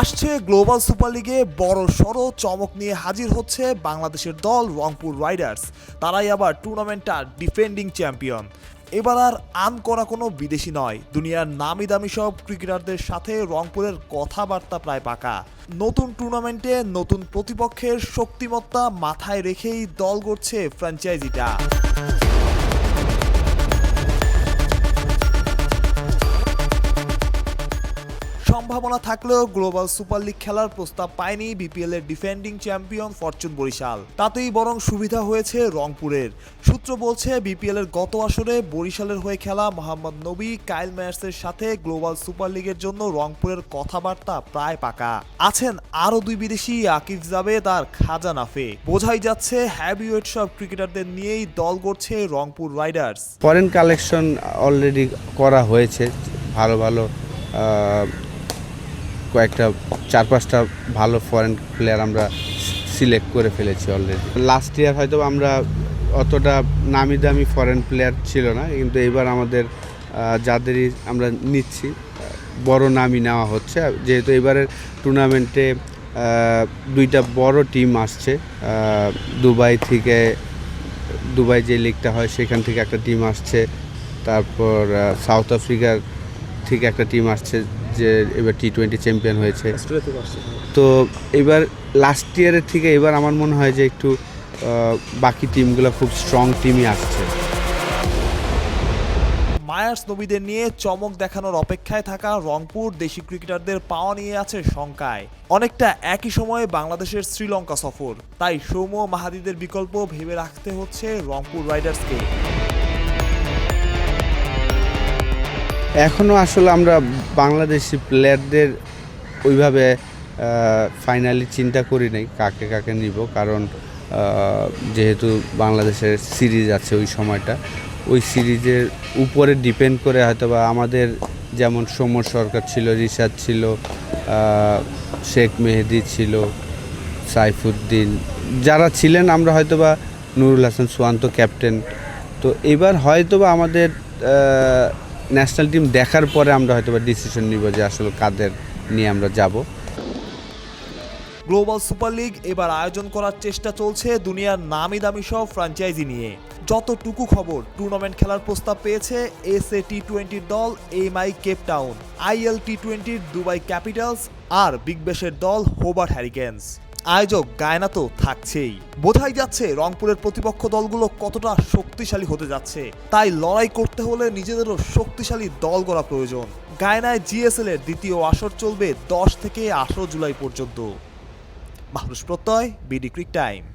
আসছে global super লিগে বড় সড় চমক নিয়ে হাজির হচ্ছে বাংলাদেশের দল রংপুর রাইডার্স। তারাই আবার টুর্নামেন্টটার ডিফেন্ডিং চ্যাম্পিয়ন। এবার আর আন করা কোনো বিদেশি নয়। দুনিয়ার নামি দামি সব ক্রিকেটারদের সাথে রংপুরের কথাবার্তা প্রায় পাকা। নতুন টুর্নামেন্টে নতুন প্রতিপক্ষের শক্তিমত্তা মাথায় রেখেই দল গড়ছে ফ্র্যাঞ্চাইজিটা। সম্ভাবনা থাকলেও গ্লোবাল সুপার লিগ খেলার প্রস্তাব পায়নি বিপিএল এর ডিফেন্ডিং চ্যাম্পিয়ন ফরচুন বরিশাল। তাতেই বরং সুবিধা হয়েছে রংপুরের। সূত্র বলছে, বিপিএল এর গত আসরে বরিশালের হয়ে খেলা মোহাম্মদ নবী, কাইল ম্যায়ার্সের সাথে গ্লোবাল সুপার লিগের জন্য রংপুরের কথাবার্তা প্রায় পাকা। আছেন আরও দুই বিদেশি আকিব জাবেদ আর খাজা নাফে। বোঝাই যাচ্ছে, হ্যাভিওয়েট সব ক্রিকেটারদের নিয়েই দল গড়ছে Rangpur riders. Foreign collection already করা হয়েছে, ভালো ভালো কয়েকটা, চার পাঁচটা ভালো ফরেন প্লেয়ার আমরা সিলেক্ট করে ফেলেছি অলরেডি লাস্ট ইয়ার হয়তো আমরা অতটা নামি দামি ফরেন প্লেয়ার ছিল না, কিন্তু এবার আমাদের যাদেরই আমরা নিচ্ছি, বড় নামই নেওয়া হচ্ছে। যেহেতু এবারের টুর্নামেন্টে দুইটা বড় টিম আসছে দুবাই থেকে, দুবাই যে লিগটা হয় সেখান থেকে একটা টিম আসছে, তারপর সাউথ আফ্রিকার থেকে একটা টিম আসছে যে এবার টি টোয়েন্টি চ্যাম্পিয়ন হয়েছে। তো এবার লাস্ট ইয়ারের থেকে এবার আমার মনে হয় যে একটু বাকি টিমগুলো খুব স্ট্রং টিমই আসছে। মায়ার্স নবীদের নিয়ে চমক দেখানোর অপেক্ষায় থাকা রংপুর দেশি ক্রিকেটারদের পাওয়া নিয়ে আছে শঙ্কায়। অনেকটা একই সময়ে বাংলাদেশের শ্রীলঙ্কা সফর। তাই সৌম্য মাহাদিদের বিকল্প ভেবে রাখতে হচ্ছে রংপুর রাইডার্সকে। এখনও আসলে আমরা বাংলাদেশি প্লেয়ারদের ওইভাবে ফাইনালি চিন্তা করি নাই কাকে কাকে নিব। কারণ যেহেতু বাংলাদেশের সিরিজ আছে ওই সময়টা, ওই সিরিজের উপরে ডিপেন্ড করে হয়তো বা আমাদের যেমন সমর সরকার ছিল, রিশাদ ছিল শেখ মেহেদি ছিল, সাইফুদ্দিন, যারা ছিলেন আমরা হয়তোবা নুরুল হাসান সুয়ান্ত ক্যাপ্টেন তো এবার হয়তোবা আমাদের ন্যাশনাল টিম দেখার পরে আমরা হয়তোবা ডিসিশন নিব যে আসলে কাদের নিয়ে আমরা যাব। গ্লোবাল সুপার লিগ এবার আয়োজন করার চেষ্টা চলছে দুনিয়ার নামি দামি সব ফ্র্যাঞ্চাইজি নিয়ে। যতটুকু খবর টুর্নামেন্ট খেলার প্রস্তাব পেয়েছে এস এ টি টোয়েন্টির দল M I Cape Town IL T টোয়েন্টির দুবাই ক্যাপিটালস আর বিগ ব্যাশের দল হোবার্ট হ্যারিকেন্স আয়োজক গায়না তো থাকছেই। বোঝাই যাচ্ছে রংপুরের প্রতিপক্ষ দলগুলো কতটা শক্তিশালী হতে যাচ্ছে। তাই লড়াই করতে হলে নিজেদেরও শক্তিশালী দল গড়া প্রয়োজন। গায়নায় জিএসএল এর দ্বিতীয় আসর চলবে দশ থেকে আঠারো জুলাই পর্যন্ত। মাহরুষ প্রত্যয়, বিডি ক্রিক টাইম।